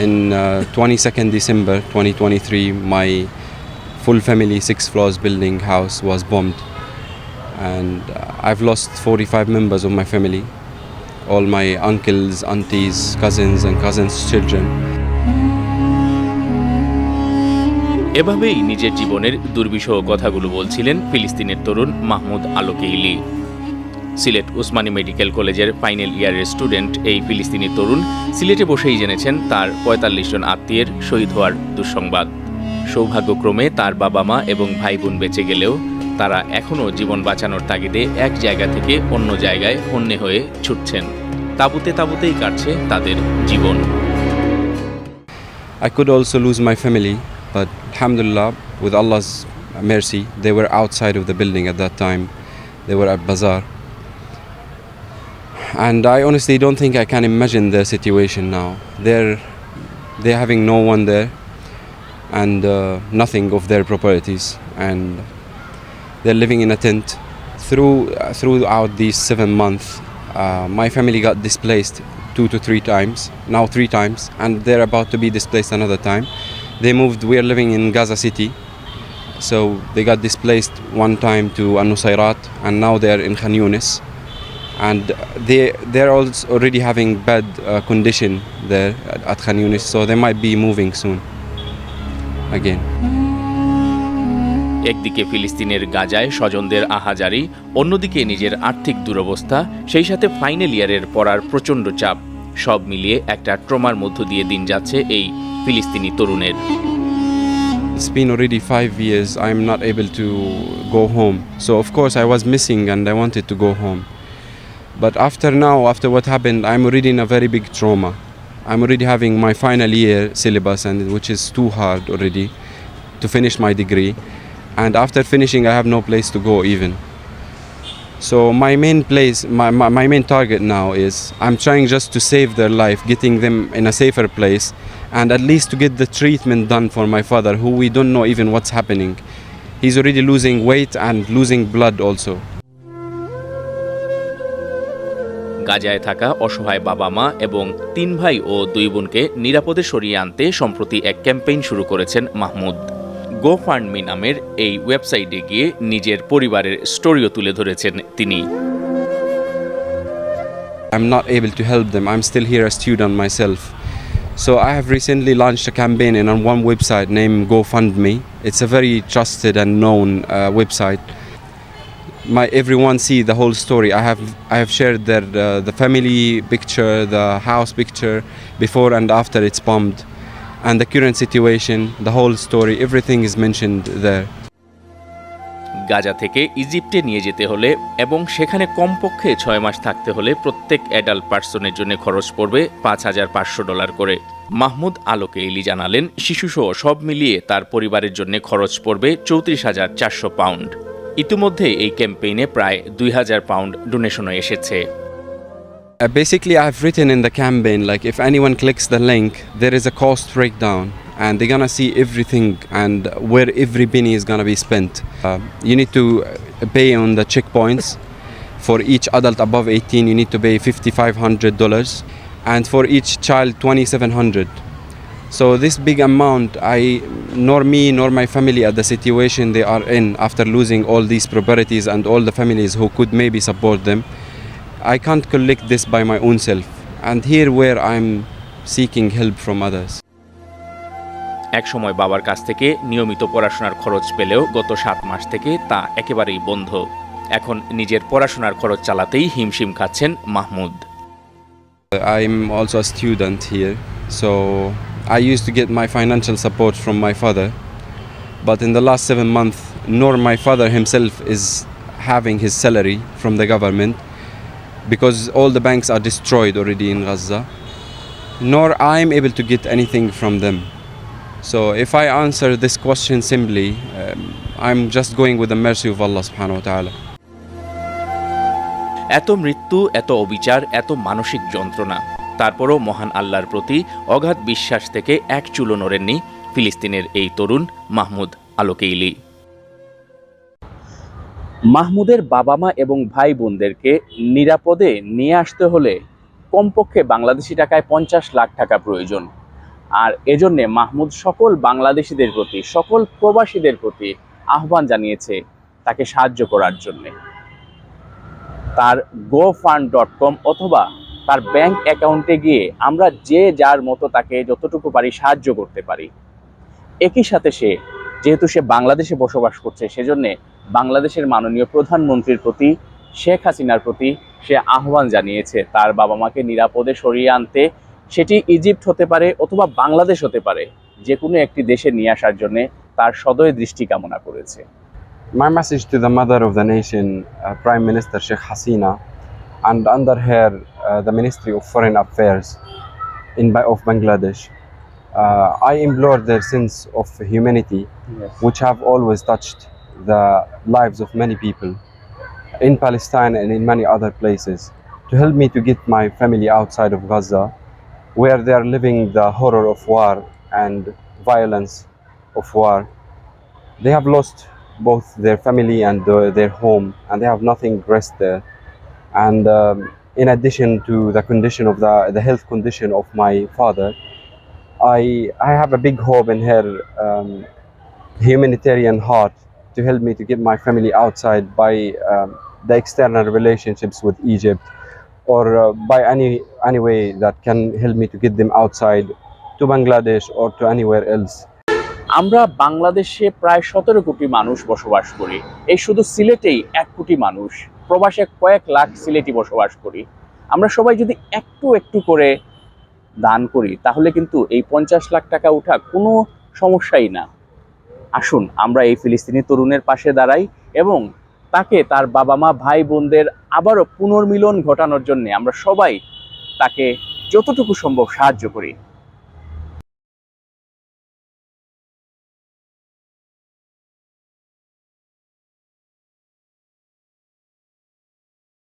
in uh, 22nd December 2023, my full family six floors building house was bombed, and uh, I've lost 45 members of my family, all my uncles, aunties, cousins, and cousins' children. এভাবেই নিজের জীবনের দুর্বিষহ কথাগুলো বলছিলেন ফিলিস্তিনের তরুণ Mahmoud আলোকে ইলি সিলেট উসমানী মেডিকেল কলেজের ফাইনাল ইয়ারের স্টুডেন্ট এই ফিলিস্তিনি তরুণ সিলেটে বসেই জেনেছেন তার পঁয়তাল্লিশ জন আত্মীয়ের শহীদ হওয়ার দুঃসংবাদ সৌভাগ্যক্রমে তার বাবা মা এবং ভাই বোন বেঁচে গেলেও তারা এখনও জীবন বাঁচানোর তাগিদে এক জায়গা থেকে অন্য জায়গায় হন্যে হয়ে ছুটছেন তাবুতে তাবুতেই কাটছে তাদের জীবন I could also lose my family, but alhamdulillah, with Allah's mercy, they were outside of the building at that time. They were at bazaar. And I honestly don't think I can imagine their situation now. They're they're having no one there, and uh, nothing of their properties, and they're living in a tent. Through throughout these seven months, uh, my family got displaced two to three times. Now three times, and they're about to be displaced another time. They moved. We are living in Gaza City, so they got displaced one time to An-Nusayrat, and now they're in Khan Yunis. And they they're also already having bad uh, condition there at, at Khan Yunis, so they might be moving soon again. একদিকে ফিলিস্তিনের গাজায় স্বজনদের আহাজারি অন্যদিকে নিজের আর্থিক দুরবস্থা সেই সাথে ফাইনাল ইয়ারের পড়ার প্রচণ্ড চাপ সব মিলিয়ে একটা ট্রমার মধ্য দিয়ে দিন যাচ্ছে এই ফিলিস্তিনি তরুণের It's been already five years. I'm not able to go home. So of course I was missing and I wanted to go home. But after now, after what happened, I'm already in a very big trauma. I'm already having my final year syllabus, and which is too hard already to finish my degree. And after finishing, I have no place to go even. So my main place, my, my, my main target now is I'm trying just to save their life, getting them in a safer place, and at least to get the treatment done for my father, who we don't know even what's happening. He's already losing weight and losing blood also. গাজায় থাকা অসহায় বাবা মা এবং তিন ভাই ও দুই বোনকে নিরাপদে সরিয়ে আনতে সম্প্রতি এক ক্যাম্পেইন শুরু করেছেন মাহমুদ গো ফান্ডমি নামের এই ওয়েবসাইটে গিয়ে নিজের পরিবারের স্টোরিও তুলে ধরেছেন তিনি I'm not able to help them. I'm still here a student myself. So I have recently launched a campaign on one website named GoFundMe. It's a very trusted and known uh, website. My everyone see the whole story. I have I have shared their uh, the family picture, the house picture before and after it's bombed, and the current situation, the whole story. Everything is mentioned there. Gaza থেকে ইজিপ্টে নিয়ে যেতে হলে এবং সেখানে কমপক্ষে ছয় মাস থাকতে হলে প্রত্যেক অ্যাডাল্ট পার্সনের জন্য খরচ পড়বে পাঁচ হাজার পাঁচশো ডলার করে মাহমুদ আলোকে ইলি জানালেন শিশুসহ সব মিলিয়ে তার পরিবারের জন্য খরচ পড়বে চৌত্রিশ হাজার চারশো পাউন্ড ইতিমধ্যে এই ক্যাম্পেইনে প্রায় দুই হাজার পাউন্ড ডোনেশনও এসেছে Uh, basically, I've written in the campaign like if anyone clicks the link, there is a cost breakdown, and they're gonna see everything and where every penny is gonna be spent. Uh, you need to uh, pay on the checkpoints. For each adult above 18, you need to pay $5,500, and for each child, 2,700. So this big amount, I nor me nor my family at the situation they are in after losing all these properties and all the families who could maybe support them. I can't collect this by my own self. And here where I'm seeking help from others. একসময় বাবার কাছ থেকে নিয়মিত পড়াশোনার খরচ পেলেও গত সাত মাস থেকে তা একেবারেই বন্ধ এখন নিজের পড়াশোনার খরচ চালাতেই হিমশিম খাচ্ছেন Mahmud I'm also a student here, so I used to get my financial support from my father. But in the last seven months, nor my father himself is having his salary from the government because all the banks are destroyed already in Gaza, nor I'm able to get anything from them. So if I answer this question simply, um, I'm just going with the mercy of Allah subhanahu wa ta'ala. এত মৃত্যু এত অবিচার এত মানসিক যন্ত্রণা তারপরও মহান আল্লাহর প্রতি অগাধ বিশ্বাস থেকে এক চুলো নড়েননি ফিলিস্তিনের এই তরুণ মাহমুদ আলোকেইলি। মাহমুদের বাবা মা এবং ভাই বোনদেরকে নিরাপদে নিয়ে আসতে হলে কমপক্ষে বাংলাদেশি টাকায় পঞ্চাশ লাখ টাকা প্রয়োজন। আর এজন্যে মাহমুদ সকল বাংলাদেশিদের প্রতি, সকল প্রবাসীদের প্রতি আহ্বান জানিয়েছে তাকে সাহায্য করার জন্যে। তার গো ফান্ড ডট কম অথবা তার ব্যাংক অ্যাকাউন্টে গিয়ে আমরা যে যার মতো তাকে যতটুকু পারি সাহায্য করতে পারি। একই সাথে সে যেহেতু সে বাংলাদেশে বসবাস করছে সেজন্য বাংলাদেশের মাননীয় প্রধানমন্ত্রীর প্রতি শেখ হাসিনার প্রতি সে আহ্বান জানিয়েছে তার বাবা মাকে নিরাপদে সরিয়ে আনতে। সেটি ইজিপ্ট হতে পারে অথবা বাংলাদেশ হতে পারে যে কোনো একটি দেশে নিয়ে আসার জন্য তার সদয় দৃষ্টি কামনা করেছে। My message to the mother of the nation, uh, Prime Minister Sheikh Hasina, and under her uh, the Ministry of Foreign Affairs in of Bangladesh. Uh, I implore their sense of humanity, which have always touched the lives of many people in Palestine and in many other places, to help me to get my family outside of Gaza, where they are living the horror of war and violence of war. They have lost both their family and uh, their home, and they have nothing rest there. And um, in addition to the condition of the, the health condition of my father, I I have a big hope in her um, humanitarian heart to help me to get my family outside by um, the external relationships with Egypt, or uh, by any any way that can help me to get them outside to Bangladesh or to anywhere else. আমরা বাংলাদেশে প্রায় সতেরো কোটি মানুষ বসবাস করি। এই শুধু সিলেটেই এক কোটি মানুষ। প্রবাসে কয়েক লাখ সিলেটি বসবাস করি। আমরা সবাই যদি একটু একটু করে দান করি, তাহলে কিন্তু এই পঞ্চাশ লাখ টাকা ওঠা কোনো সমস্যাই না। আসুন, আমরা এই ফিলিস্তিনি তরুণের পাশে দাঁড়াই এবং তাকে তার বাবা মা ভাই বোনদের আবারও পুনর্মিলন ঘটানোর জন্য আমরা সবাই তাকে যতটুকু সম্ভব সাহায্য করি।